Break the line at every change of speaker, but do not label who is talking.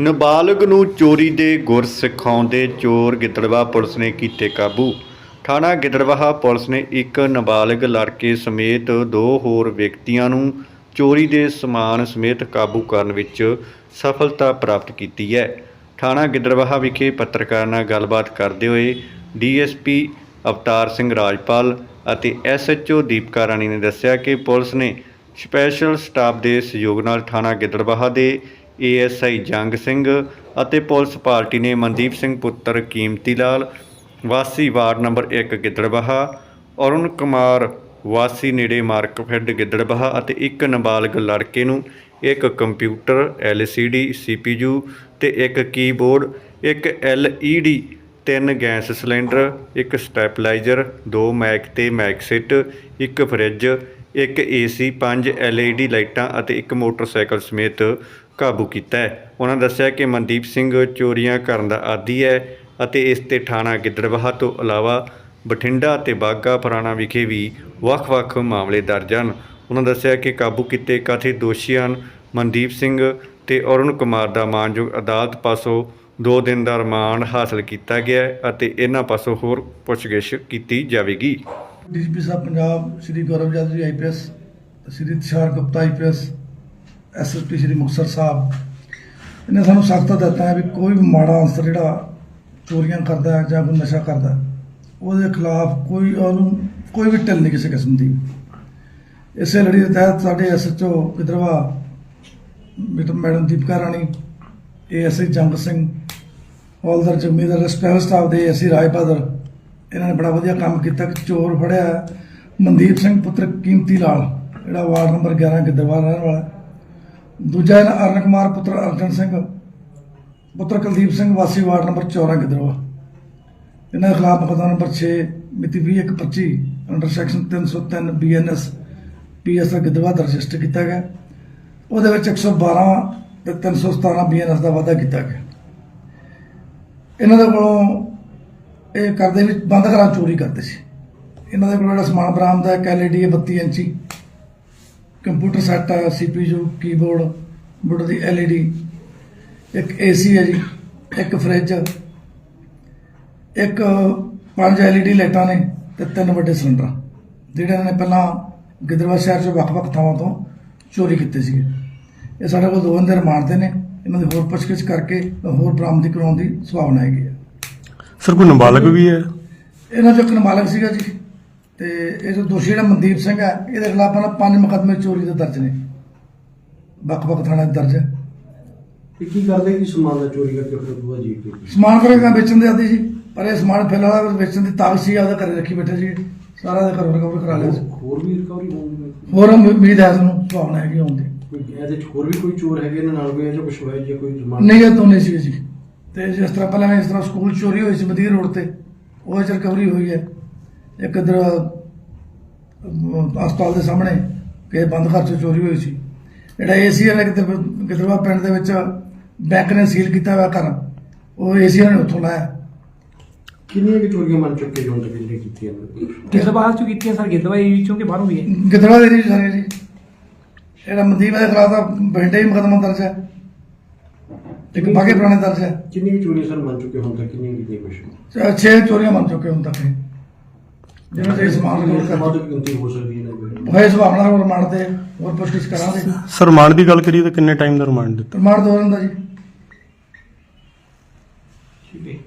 ਨਾਬਾਲਗ ਨੂੰ ਚੋਰੀ ਦੇ ਗੁਰ ਸਿਖਾਉਂਦੇ ਚੋਰ ਗਿੱਦੜਵਾ ਪੁਲਿਸ ਨੇ ਕੀਤੇ ਕਾਬੂ। ਥਾਣਾ ਗਿੱਦੜਵਾਹਾ ਪੁਲਿਸ ਨੇ ਇੱਕ ਨਾਬਾਲਗ ਲੜਕੇ ਸਮੇਤ ਦੋ ਹੋਰ ਵਿਅਕਤੀਆਂ ਨੂੰ ਚੋਰੀ ਦੇ ਸਮਾਨ ਸਮੇਤ ਕਾਬੂ ਕਰਨ ਵਿੱਚ ਸਫਲਤਾ ਪ੍ਰਾਪਤ ਕੀਤੀ ਹੈ। ਥਾਣਾ ਗਿੱਦੜਵਾਹਾ ਵਿਖੇ ਪੱਤਰਕਾਰਾਂ ਨਾਲ ਗੱਲਬਾਤ ਕਰਦੇ ਹੋਏ ਡੀਐਸਪੀ ਅਵਤਾਰ ਸਿੰਘ ਰਾਜਪਾਲ ਅਤੇ ਐਸਐਚਓ ਦੀਪਕਾ ਰਾਣੀ ਨੇ ਦੱਸਿਆ ਕਿ ਪੁਲਿਸ ਨੇ ਸਪੈਸ਼ਲ ਸਟਾਫ ਦੇ ਸਹਿਯੋਗ ਨਾਲ ਥਾਣਾ ਗਿੱਦੜਬਾਹਾ ਦੇ ਏਐਸਆਈ ਜੰਗ ਸਿੰਘ ਅਤੇ ਪੁਲਿਸ ਪਾਰਟੀ ਨੇ ਮਨਦੀਪ ਸਿੰਘ ਪੁੱਤਰ ਕੀਮਤੀ ਲਾਲ, ਵਾਸੀ ਵਾਰਡ ਨੰਬਰ 1 ਗਿੱਦੜਬਾਹਾ, ਅਰੁਣ ਕੁਮਾਰ, ਵਾਸੀ ਨੇੜੇ ਮਾਰਕਫੈੱਡ ਗਿੱਦੜਬਾਹਾ ਅਤੇ ਇੱਕ ਨਾਬਾਲਗ ਲੜਕੇ ਨੂੰ ਇੱਕ ਕੰਪਿਊਟਰ LCD CPU ਤੇ ਇੱਕ ਕੀਬੋਰਡ, ਇੱਕ LED ਤਿੰਨ ਗੈਸ ਸਿਲੰਡਰ, ਇੱਕ ਸਟੈਪਲਾਈਜ਼ਰ, ਦੋ ਮੈਕ ਤੇ ਮੈਕ ਇੱਕ ਫਰਿੱਜ, ਇੱਕ ਏਸੀ, ਪੰਜ LED ਲਾਈਟਾਂ ਅਤੇ ਇੱਕ ਮੋਟਰਸਾਈਕਲ ਸਮੇਤ ਕਾਬੂ ਕੀਤਾ ਹੈ। ਉਹਨਾਂ ਦੱਸਿਆ ਕਿ ਮਨਦੀਪ ਸਿੰਘ ਚੋਰੀਆਂ ਕਰਨ ਦਾ ਆਦੀ ਹੈ ਅਤੇ ਇਸ ਤੇ ਥਾਣਾ ਗਿੱਦੜਬਾਹਾ ਤੋਂ ਇਲਾਵਾ ਬਠਿੰਡਾ ਤੇ ਬਾਗਾ ਫਰਾਣਾ ਵਿਖੇ ਵੀ ਵੱਖ-ਵੱਖ ਮਾਮਲੇ ਦਰਜ ਹਨ। ਉਹਨਾਂ ਦੱਸਿਆ ਕਿ ਕਾਬੂ ਕੀਤੇ ਕਥਿਤ ਦੋਸ਼ੀਆਂ ਮਨਦੀਪ ਸਿੰਘ ਤੇ ਅਰੁਣ ਕੁਮਾਰ ਦਾ ਮਾਨਯੋਗ ਅਦਾਲਤ ਪਾਸੋਂ 2 ਦਿਨ ਦਾ ਰਿਮਾਂਡ ਹਾਸਲ ਕੀਤਾ ਗਿਆ ਹੈ ਅਤੇ ਇਹਨਾਂ ਪਾਸੋਂ ਹੋਰ ਪੁੱਛਗਿੱਛ ਕੀਤੀ ਜਾਵੇਗੀ।
DGP sahib, Punjab Shri Gaurav Yadav ji IPS Shri Tushar Gupta IPS SSP Shri Muktsar Sahib ਇਹਨੇ ਸਾਨੂੰ ਸਖਤ ਦਿੱਤਾ ਹੈ ਵੀ ਕੋਈ ਵੀ ਮਾੜਾ ਅਨਸਰ ਜਿਹੜਾ ਚੋਰੀਆਂ ਕਰਦਾ ਹੈ ਜਾਂ ਕੋਈ ਨਸ਼ਾ ਕਰਦਾ ਹੈ, ਉਹਦੇ ਖਿਲਾਫ ਕੋਈ ਉਹਨੂੰ ਕੋਈ ਵੀ ਢਿੱਲ ਨਹੀਂ ਕਿਸੇ ਕਿਸਮ ਦੀ। ਇਸੇ ਲੜੀ ਦੇ ਤਹਿਤ ਸਾਡੇ ਐਸਐਚਓ ਵਿਦਰਵਾ ਮੈਡਮ ਦੀਪਕਾ ਰਾਣੀ ਏਐਸਆਈ ਜੰਗ ਸਿੰਘ ਹੌਲਦਾਰ ਜਗਮੀਦਰ ਸਪੈਸ਼ਲ ਸਟਾਫ ਦੇ ਅਸੀਂ ਰਾਜ ਬਹਾਦਰ ਇਹਨਾਂ ਨੇ ਬੜਾ ਵਧੀਆ ਕੰਮ ਕੀਤਾ ਕਿ ਚੋਰ ਫੜਿਆ ਮਨਦੀਪ ਸਿੰਘ ਪੁੱਤਰ ਕੀਮਤੀ ਲਾਲ ਜਿਹੜਾ ਵਾਰਡ ਨੰਬਰ 11 ਗਿੱਦੜਵਾਲ ਰਹਿਣ ਵਾਲਾ ਦੂਜਾ ਇਹਨਾਂ ਅਰਨ ਕੁਮਾਰ, ਪੁੱਤਰ ਅਰਜਨ ਸਿੰਘ, ਪੁੱਤਰ ਕੁਲਦੀਪ ਸਿੰਘ, ਵਾਸੀ ਵਾਰਡ ਨੰਬਰ 14 ਗਿੱਦੜਵਾ। ਇਹਨਾਂ ਦੇ ਖਿਲਾਫ ਮੁਕੱਦਮਾ ਨੰਬਰ 6 ਮਿਤੀ 2125 ਅੰਡਰ ਸੈਕਸ਼ਨ 303 ਬੀਐਨਐਸ ਪੀਐਸ ਗਿੱਦੜਵਾ ਦਰਜ ਰਜਿਸਟਰ ਕੀਤਾ ਗਿਆ। ਉਹਦੇ ਵਿੱਚ 112 ਤੇ 317 ਬੀਐਨਐਸ ਦਾ ਵਾਅਦਾ ਕੀਤਾ ਗਿਆ। ਇਹਨਾਂ ਦੇ ਕੋਲੋਂ ਇਹ ਕਰਦੇ ਵੀ ਬੰਦ ਕਰਾਂ ਚੋਰੀ ਕਰਦੇ ਸੀ। ਇਹਨਾਂ ਦੇ ਕੋਲ ਜਿਹੜਾ ਸਮਾਨ ਬਰਾਮਦ ਹੈ, ਇੱਕ LED ਹੈ 32 ਇੰਚੀ। ਕੰਪਿਊਟਰ ਸੈੱਟ ਹੈ CPU ਕੀਬੋਰਡ ਬੁੱਢ ਦੀ LED ਇੱਕ AC ਹੈ ਜੀ ਇੱਕ ਫ੍ਰਿਜ ਇੱਕ ਪੰਜ LED ਲਾਈਟਾਂ ਨੇ ਤੇ ਤਿੰਨ ਵੱਡੇ ਸਿਲੰਡਰ। ਜਿਹੜੇ ਇਹਨਾਂ ਨੇ ਪਹਿਲਾਂ ਗਿੱਦੜਵਾ ਸ਼ਹਿਰ 'ਚ ਵੱਖ-ਵੱਖ ਥਾਵਾਂ ਤੋਂ ਚੋਰੀ ਕੀਤੇ ਸੀਗੇ। ਇਹ ਸਾਡੇ ਕੋਲ ਦੋ ਦਿਨ ਦੇ ਰਿਮਾਂਡ ਤੇ ਨੇ ਇਹਨਾਂ ਦੀ ਹੋਰ ਪੁੱਛਗਿੱਛ ਕਰਕੇ ਹੋਰ ਬਰਾਮਦੀ ਕਰਾਉਣ ਦੀ ਸੰਭਾਵਨਾ ਹੈਗੀ ਹੈ।
ਸਰ ਕੋਈ ਨਾਬਾਲਗ ਵੀ ਹੈ?
ਇਹਨਾਂ ਚੋਂ ਇੱਕ ਨਾਬਾਲਗ ਸੀਗਾ ਜੀ। ਤੇ ਇਹ ਜੋ ਦੋਸ਼ੀ ਜਿਹੜਾ ਮਨਦੀਪ ਸਿੰਘ ਹੈ ਇਹਦੇ ਖਿਲਾਫ ਪਹਿਲਾਂ ਪੰਜ ਮੁਕੱਦਮੇ ਚੋਰੀ ਦੇ ਦਰਜ ਨੇ। ਵੱਖ-ਵੱਖ ਥਾਣਿਆਂ 'ਚ ਦਰਜ। ਹੈ
ਇਹ ਕੀ ਕਰਦੇ ਕਿ ਸਮਾਨ ਦਾ ਚੋਰੀ ਕਰਕੇ ਫਿਰ ਬੂਆ ਜੀ ਕੇ
ਸਮਾਨ ਕਰੇਗਾ ਵੇਚਣ ਦੇ ਆਦੀ ਜੀ ਪਰ ਇਹ ਸਮਾਨ ਫਿਲਹਾਲ ਵੇਚਣ ਦੀ ਤਾਕਤ ਸੀ ਆਪਦਾ ਘਰੇ ਰੱਖੀ ਬੈਠੇ ਸੀ। ਸਾਰਾ ਦੇ ਘਰੋਂ ਰਿਕਵਰ ਕਰਾ ਲਿਆ ਸੀ।
ਹੋਰ ਵੀ ਰਿਕਵਰੀ ਹੋਊਗੀ
ਹੋਰ ਉਮੀਦ ਹੈ ਤੁਹਾਨੂੰ ਭਾਵਨਾ ਹੈਗੀ
ਕੋਈ ਇਹਦੇ ਚ ਹੋਰ ਵੀ ਕੋਈ ਚੋਰ ਹੈਗੇ ਇਹਨਾਂ ਨਾਲ ਕੋਈ ਇਹ ਕੁਝ ਹੋਇਆ ਜੀ ਕੋਈ ਜ਼ਮਾਨ
ਨਹੀਂ ਇਹ ਦੋਨੇ ਸੀ ਜੀ। ਤੇ ਜਿਸ ਤਰ੍ਹਾਂ ਪਹਿਲਾਂ ਇਸ ਤਰ੍ਹਾਂ ਸਕੂਲ ਚੋਰੀ ਹੋਈ ਸੀ ਮਦੀਰ ਰੋਡ ਤੇ ਉਹ ਚ ਰਿਕਵਰੀ ਹੋਈ ਹੈ। ਇੱਕ ਇਧਰ ਹਸਪਤਾਲ ਦੇ ਸਾਹਮਣੇ ਕਿ ਬੰਦ ਘਰ ਚ ਚੋਰੀ ਹੋਈ ਸੀ। ਜਿਹੜਾ ਏਸੀ ਵਾਲਾ ਕਿਤੇ ਕਿਦਰਵਾ ਪਿੰਡ ਦੇ ਵਿੱਚ ਬੈਂਕ ਨੇ ਸੀਲ ਕੀਤਾ ਹੋਇਆ ਘਰ ਉਹ ਏਸੀ ਨੇ ਉੱਥੋਂ ਲਾਇਆ।
ਕਿੰਨੀਆਂ ਕਿ ਚੋਰੀਆਂ ਮੰਨ ਚੁੱਕੇ ਜੀ ਹੁਣ ਤੱਕ ਜਿਹੜੇ ਕੀਤੀਆਂ? ਨੇ
ਗਿੱਦੜਬਾਹਾ ਚੋਂ ਕੀਤੀਆਂ ਸਰ ਗਿੱਦੜਬਾਹਾ ਏਰੀਏ ਚੋਂ ਕਿ ਬਾਹਰੋਂ ਵੀ ਹੈ?
ਗਿੱਦੜਵਾ ਦੇ ਜੀ ਸਾਰੇ ਜੀ। ਜਿਹੜਾ ਮਨਦੀਪ ਦੇ ਖਿਲਾਫ ਦਾ ਬੈਂਡੇ ਹੀ ਮੁਕੱਦਮਾ ਦਰਜ ਹੈ। ਇੱਕ ਬਾਗੇ ਪੁਰਾਣੇ ਦਰਜ ਹੈ।
ਕਿੰਨੀਆਂ ਕੁ ਚੋਰੀਆਂ ਸਰ ਮੰਨ ਚੁੱਕੇ ਹੁਣ ਤੱਕ? ਕਿੰਨੀਆਂ ਕੀਤੀਆਂ ਕੁਛ?
ਚ- ਛੇ ਚੋਰੀਆਂ ਮੰਨ ਚੁੱਕੇ ਹੁਣ ਤੱਕ। ਜਿਵੇਂ ਜੇ ਸਮਾਨ ਰਿਕਵਰ ਕਰ
ਸਮਾਂ ਤੋਂ ਗਿਣਤੀ ਹੋ ਸਕਦੀ ਹੈ ਇਹਨਾਂ ਦੀ
ਹੋਏ ਸੁਭਾਵਨਾ ਹੋਰ ਰਿਮਾਂਡ ਤੇ ਹੋਰ ਪੁੱਛਗਿੱਛ ਕਰਾਂਗੇ।
ਸਰ ਰਿਮਾਂਡ ਦੀ ਗੱਲ ਕਰੀਏ ਤਾਂ ਕਿੰਨੇ ਟਾਈਮ ਦਾ ਰਿਮਾਂਡ ਦਿੱਤਾ?
ਰਿਮਾਂਡ ਦੋ ਦਿਨ ਦਾ ਜੀ।
ਠੀਕ ਹੈ।